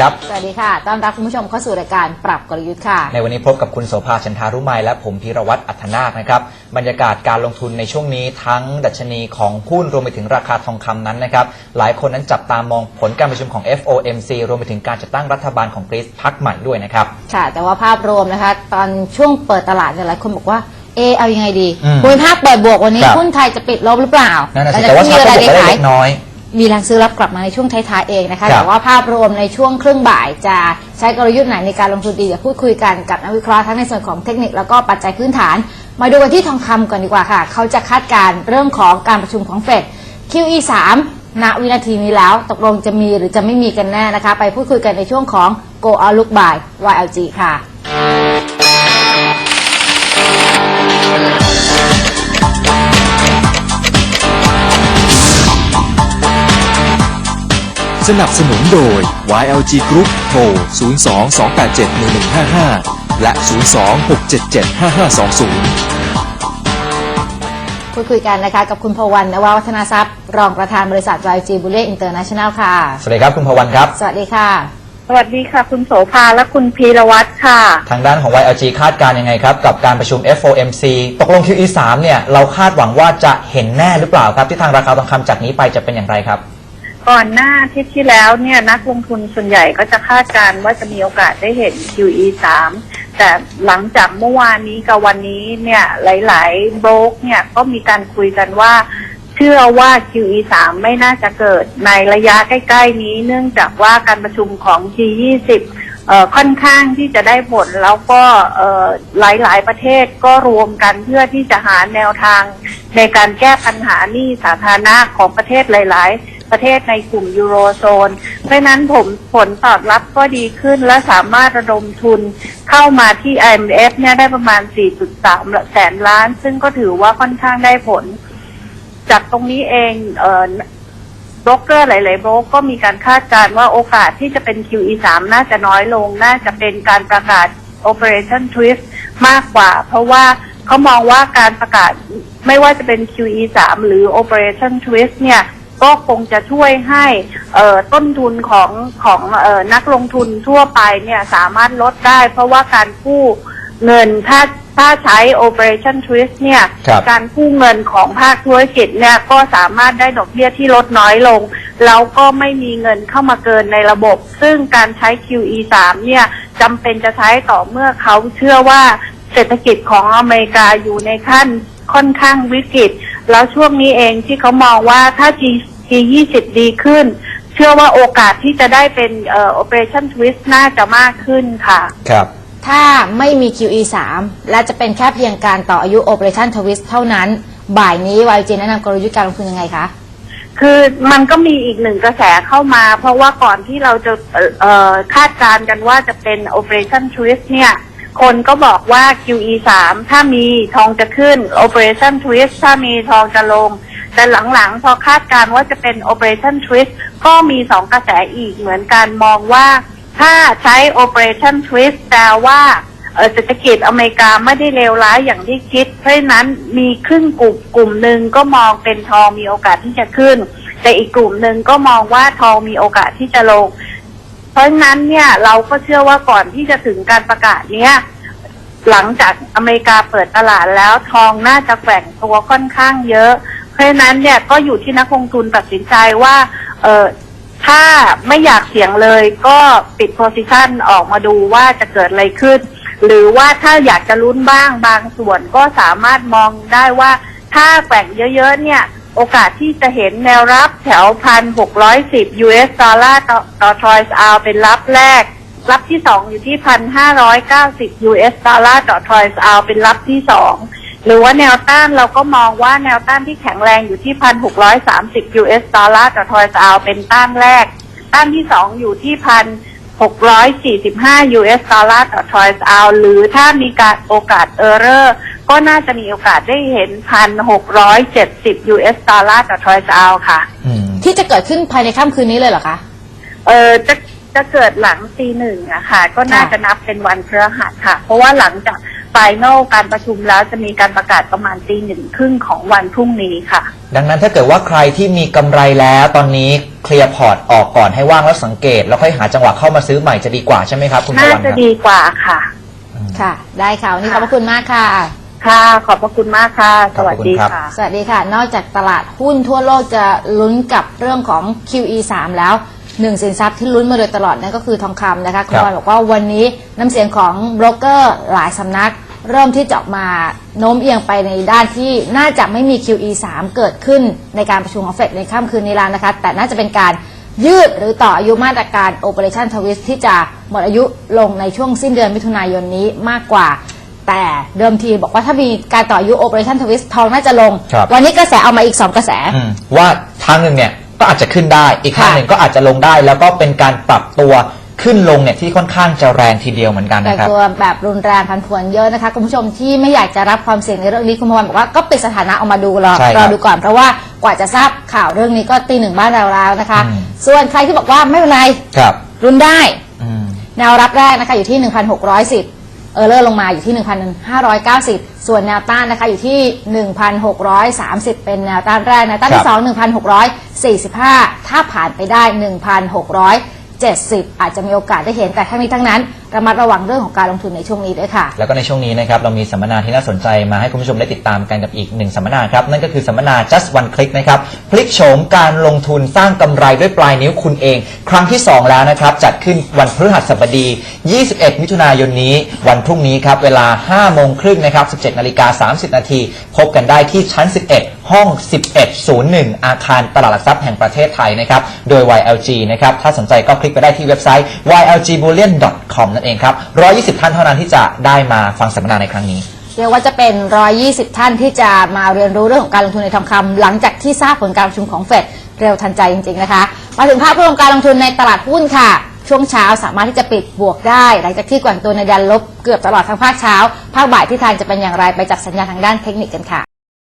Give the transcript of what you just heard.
ครับ สวัสดีค่ะ ต้อนรับคุณผู้ชมเข้าสู่รายการปรับกลยุทธ์ค่ะ ในวันนี้พบกับคุณโสภาชันทารุไมยและผมพีรวัตรอัธนาคนะครับ บรรยากาศการลงทุนในช่วงนี้ทั้งดัชนีของหุ้นรวมไปถึงราคาทองคำนั้นนะครับ หลายคนนั้นจับตามองผลการประชุมของ FOMC รวมไปถึงการจัดตั้งรัฐบาลของกรีซพักใหม่ด้วยนะครับ ค่ะ แต่ว่าภาพรวมนะคะ ตอนช่วงเปิดตลาดเนี่ยหลายคนบอกว่าเออเอายังไงดีอืมภูมิภาคเปิดบวกวันนี้ครับหุ้นไทยจะปิดลบหรือเปล่านั่นน่ะหลัสิงจแต่ว่าที่ชักมีก็อะไรบวกได้ขายเล็กน้อย มีแรงซื้อรับกลับมาในช่วงท้ายๆเองนะคะ ครับแต่ว่าภาพรวมในช่วงครึ่งบ่ายจะใช้กลยุทธ์ไหนในการลงทุนดีเดี๋ยวพูดคุยกันกับนักวิเคราะห์ทั้งในส่วนของเทคนิคแล้วก็ปัจจัยพื้นฐาน มาดูกันที่ทองคำก่อนดีกว่าค่ะ เขาจะคาดการณ์เรื่องของการประชุมของเฟด QE 3ณวินาทีนี้แล้วตกลงจะมีหรือจะไม่มีกันแน่นะคะ ไปพูดคุยกันในช่วงของ Go Outlook by YLG ค่ะ สนับสนุนโดย YLG Group โทร 02-287-1155 และ 02-677-5520พูดคุยกันนะคะกับคุณพวันนวาวัฒนาทรัพย์ รองประธานบริษัท YG b u l l e International ค่ะ สวัสดีครับคุณพวันครับ สวัสดีค่ะ สวัสดีค่ะ คุณโสภาและคุณพีรวัตรค่ะ ทางด้านของ YLG คาดการณ์ยังไงครับ กับการประชุม FOMC ตกลง QE 3 เนี่ย เราคาดหวังว่าจะเห็นแน่หรือเปล่าครับ ที่ทางราคาทองคำจากนี้ไปจะเป็นอย่างไรครับ ก่อนหน้าทิตย์ที่แล้วเนี่ยนักลงทุนส่วนใหญ่ก็จะคาดการณ์ว่าจะมีโอกาสได้เห็น QE 3แต่หลังจากเมื่อวานนี้กับวันนี้เนี่ยหลาย ๆ โบรกเนี่ยก็มีการคุยกันว่า เชื่อว่า QE 3ไม่น่าจะเกิดในระยะใกล้ ๆ นี้ เนื่องจากว่าการประชุมของ G20 เอ่อค่อนข้างที่จะได้ผลแล้วก็เอ่อหลายๆ ประเทศก็รวมกันเพื่อที่จะหาแนวทางในการแก้ปัญหาหนี้สาธารณะของประเทศหลาย ๆ ประเทศในกลุ่มยูโรโซน เพราะนั้นผมผลตอบรับก็ดีขึ้นและสามารถระดมทุนเข้ามาที่ IMF เนี่ยได้ประมาณ 4.3 แสนล้าน ซึ่งก็ถือว่าค่อนข้างได้ผล จากตรงนี้เองเออโบรกเกอร์หลาย ๆ โบรกก็มีการคาดการณ์ว่าโอกาสที่จะเป็น QE 3 น่าจะน้อยลง น่าจะเป็นการประกาศ Operation Twist มากกว่า เพราะว่าเขามองว่าการประกาศไม่ว่าจะเป็น QE 3 หรือ Operation Twist เนี่ย ก็คงจะช่วยให้เอ่อต้นทุนของของเอ่อนักลงทุนทั่วไปเนี่ยสามารถลดได้ เพราะว่าการกู้เงินถ้าถ้าใช้ Operation Twist เนี่ยครับการกู้เงินของภาคธุรกิจเนี่ยก็สามารถได้ดอกเบี้ยที่ลดน้อยลง แล้วก็ไม่มีเงินเข้ามาเกินในระบบ ซึ่งการใช้ QE 3เนี่ยจำเป็นจะใช้ต่อเมื่อเขาเชื่อว่าเศรษฐกิจของอเมริกาอยู่ในขั้นค่อนข้างวิกฤต แล้วช่วงนี้เองที่เขามองว่าถ้า G G20 ดีขึ้น เชื่อว่าโอกาสที่จะได้เป็นเอ่อ Operation Twist น่าจะมากขึ้นค่ะ ครับ ถ้าไม่มี QE 3และจะเป็นแค่เพียงการต่ออายุ Operation Twist เท่านั้น บ่ายนี้ YG แนะนำกลยุทธ์การลงทุนยังไงคะ คือมันก็มีอีกหนึ่งกระแสเข้ามา เพราะว่าก่อนที่เราจะเอ่อเอ่อคาดการณ์กันว่าจะเป็น Operation Twist เนี่ย คนก็บอกว่า QE 3ถ้ามีทองจะขึ้น Operation Twist ถ้ามีทองจะลง แต่หลังๆ พอคาดการณ์ว่าจะเป็น Operation Twist ก็มีสองกระแสอีกเหมือนกันมองว่า ถ้าใช้ Operation Twist แปลว่าเศรษฐกิจอเมริกาไม่ได้เลวร้ายอย่างที่คิด เพราะฉะนั้นมีครึ่งกลุ่มกลุ่มหนึ่งก็มองเป็นทองมีโอกาสที่จะขึ้น แต่อีกกลุ่มหนึ่งก็มองว่าทองมีโอกาสที่จะลง ราะฉะนั้นเนี่ยเราก็เชื่อว่าก่อนที่จะถึงการประกาศเนี้ยหลังจากอเมริกาเปิดตลาดแล้วทองน่าจะแกว่งตัวค่อนข้างเยอะ เพราะฉะนั้นเนี่ยก็อยู่ที่นักลงทุนตัดสินใจว่า เออถ้าไม่อยากเสี่ยงเลยก็ปิดโพซิชันออกมาดูว่าจะเกิดอะไรขึ้น หรือว่าถ้าอยากจะลุ้นบ้างบางส่วนก็สามารถมองได้ว่าถ้าแกว่งเยอะๆเนี่ย โอกาสที่จะเห็นแนวรับแถวพันหกร้อยสิบ US ดอลลาร์ต่อต่อทรอยส์อาเป็นรับแรก รับที่สองอยู่ที่พันห้าร้อยเก้าสิบ US ดอลลาร์ต่อทรอยส์อาเป็นรับที่สองหรือว่าแนวต้านเราก็มองว่าแนวต้านที่แข็งแรงอยู่ที่พันหกร้อยสามสิบ US ดอลลาร์ต่อทรอยส์อาเป็นต้านแรก ต้านที่สองอยู่ที่พันหกร้อยสี่สิบห้า US ดอลลาร์ต่อทรอยส์อาหรือถ้ามีการโอกาสเออร์เรอร์ ก็น่าจะมีโอกาสได้เห็นพันหกร้อยเจ็ดสิบ US ดอลลาร์ต่อทรอยส์อาค่ะ อืม ที่จะเกิดขึ้นภายในค่ำคืนนี้เลยเหรอคะ เออจะจะเกิดหลังตีหนึ่งอะค่ะ ก็น่าค่ะจะนับเป็นวันพฤหัสค่ะ เพราะว่าหลังจากไฟแนลการประชุมแล้วจะมีการประกาศประมาณตีหนึ่งครึ่งของวันพรุ่งนี้ค่ะ ดังนั้นถ้าเกิดว่าใครที่มีกำไรแล้วตอนนี้เคลียร์พอร์ตออกก่อนให้ว่างแล้วสังเกต แล้วค่อยหาจังหวะเข้ามาซื้อใหม่จะดีกว่าใช่ไหมครับ คุณพน่าวันคจะรับดีกว่าค่ะค่ะ ได้ค่ะ วันนี้ขอบพระคุณมากค่ะ ค่ะ ขอบพระคุณมากค่ะ สวัสดีขอบคุณครับ ค่ะ สวัสดีค่ะ นอกจากตลาดหุ้นทั่วโลกจะลุ้นกับเรื่องของ QE 3 แล้วหนึ่งสินทรัพย์ที่ลุ้นมาโดยตลอดนั่นก็คือทองคำนะคะคุณครับบอลบอกว่าวันนี้น้ำเสียงของโบรกเกอร์หลายสำนัก เริ่มที่จะออกมาโน้มเอียงไปในด้านที่น่าจะไม่มี QE 3 เกิดขึ้นในการประชุมของเฟดในค่ำคืนนี้แล้วนะคะ แต่น่าจะเป็นการยืดหรือต่ออายุมาตรการ Operation Twist ที่จะหมดอายุลงในช่วงสิ้นเดือนมิถุนายนนี้มากกว่า แต่เดิมทีบอกว่าถ้ามีการต่ออายุ Operation Twist ทองน่าจะลง ครับ วันนี้กระแสเอามาอีก 2 กระแส อืมว่าทางหนึ่งเนี่ยก็อาจจะขึ้นได้อีกทางค่ะหนึ่งก็อาจจะลงได้ แล้วก็เป็นการปรับตัวขึ้นลงเนี่ยที่ค่อนข้างจะแรงทีเดียวเหมือนกันแต่นะครับ ตัวแบบรุนแรงพันผวนเยอะนะคะ คุณผู้ชมที่ไม่อยากจะรับความเสี่ยงในเรื่องนี้คุณพวันบอกว่าก็ปิดสถานะออกมาดูรอใช่ครับรอดูก่อนเพราะว่ากว่าจะทราบข่าวเรื่องนี้ก็ตีหนึ่งบ้านเราแล้วนะคะ อืม ส่วนใครที่บอกว่าไม่เป็นไรครับรุนได้ อืม แนวรับแรกนะคะอยู่ที่ 1,610เออร์เลอร์ลงมาอยู่ที่ 1,590 ส่วนแนวต้านนะคะอยู่ที่ 1,630 เป็นแนวต้านแรกแนวต้านครัที่บ2 1,645 ถ้าผ่านไปได้ 1,670 อาจจะมีโอกาสได้เห็นแต่ทั้งนี้ทั้งนั้น ระมัดระวังเรื่องของการลงทุนในช่วงนี้ด้วยค่ะ แล้วก็ในช่วงนี้นะครับเรามีสัมมนาที่น่าสนใจมาให้คุณผู้ชมได้ติดตามกันกับอีกหนึ่งสัมมนาครับนั่นก็คือสัมมนา just one click นะครับพลิกโฉมการลงทุนสร้างกำไรด้วยปลายนิ้วคุณเอง ครั้งที่ 2 แล้วนะครับจัดขึ้นวันพฤหัสบดี 21 มิถุนายนนี้ วันพรุ่งนี้ครับเวลา 5 โมงครึ่งนะครับ 17 นาฬิกา 30 นาทีพบกันได้ที่ชั้น 11ห้อง 1101 อาคารตลาดหลักทรัพย์แห่งประเทศไทยนะครับ โดย YLG นะครับ ถ้าสนใจก็คลิกไปได้ที่เว็บไซต์ ylgbullion.com นั่นเองครับ 120 ท่านเท่านั้นที่จะได้มาฟังสัมมนาในครั้งนี้ เรียกว่าจะเป็น 120 ท่านที่จะมาเรียนรู้เรื่องของการลงทุนในทองคำหลังจากที่ทราบผลการประชุมของเฟดเร็วทันใจจริง ๆ นะคะ มาถึงภาพรวมการลงทุนในตลาดหุ้นค่ะ ช่วงเช้าสามารถที่จะปิดบวกได้ หลังจากที่กว่งตัวในแดนลบเกือบตลอดทั้งภาคเช้า ภาคบ่ายที่ทางจะเป็นอย่างไรไปจับสัญญาณทางด้านเทคนิคกันค่ะ